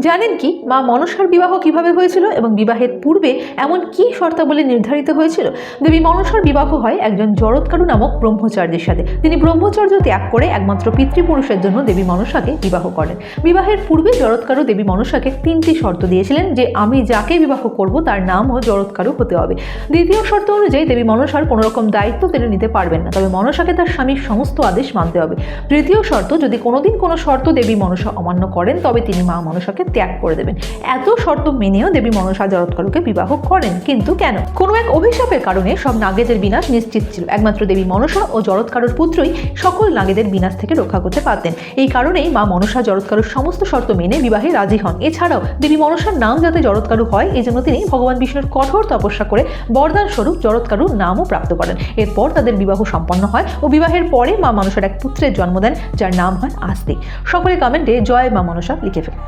জানেন কি? মা মনসার বিবাহ কীভাবে হয়েছিল এবং বিবাহের পূর্বে এমন কি শর্তাবলী নির্ধারিত হয়েছিল? দেবী মনসার বিবাহ হয় একজন জরৎকারু নামক ব্রহ্মচার্যের সাথে। তিনি ব্রহ্মচর্য ত্যাগ করে একমাত্র পিতৃপুরুষের জন্য দেবী মনসাকে বিবাহ করেন। বিবাহের পূর্বে জরৎকারু দেবী মনসাকে তিনটি শর্ত দিয়েছিলেন যে, আমি যাকে বিবাহ করব তার নামও জরৎকারু হতে হবে। দ্বিতীয় শর্ত অনুযায়ী দেবী মনসার কোনো রকম দায়িত্ব তিনি নিতে পারবেন না। তবে মনসাকে তার স্বামীর সমস্ত আদেশ মানতে হবে। তৃতীয় শর্ত, যদি কোনোদিন কোনো শর্ত দেবী মনসা অমান্য করেন, তবে তিনি মা মনসাকে ত্যাগ করে দেবেন। এত শর্ত মেনেও দেবী মনসা জরৎকারুকে বিবাহ করেন। কিন্তু কেন? কোনো এক অভিশাপের কারণে সব নাগেদের বিনাশ নিশ্চিত ছিল। একমাত্র দেবী মনসা ও জরৎকারুর পুত্রই সকল নাগেদের বিনাশ থেকে রক্ষা করতে পারতেন। এই কারণেই মা মনসা জরৎকারুর সমস্ত শর্ত মেনে বিবাহে রাজি হন। এছাড়াও দেবী মনসার নাম যাতে জরৎকারু হয়, এই জন্য তিনি ভগবান বিষ্ণুর কঠোর তপস্যা করে বরদান স্বরূপ জরৎকারুর নামও প্রাপ্ত করেন। এরপর তাদের বিবাহ সম্পন্ন হয় ও বিবাহের পরে মা মানুষের এক পুত্রের জন্ম দেন, যার নাম হয় আস্তিক সকলে কমেন্টে জয় মা মনসা লিখে ফেলে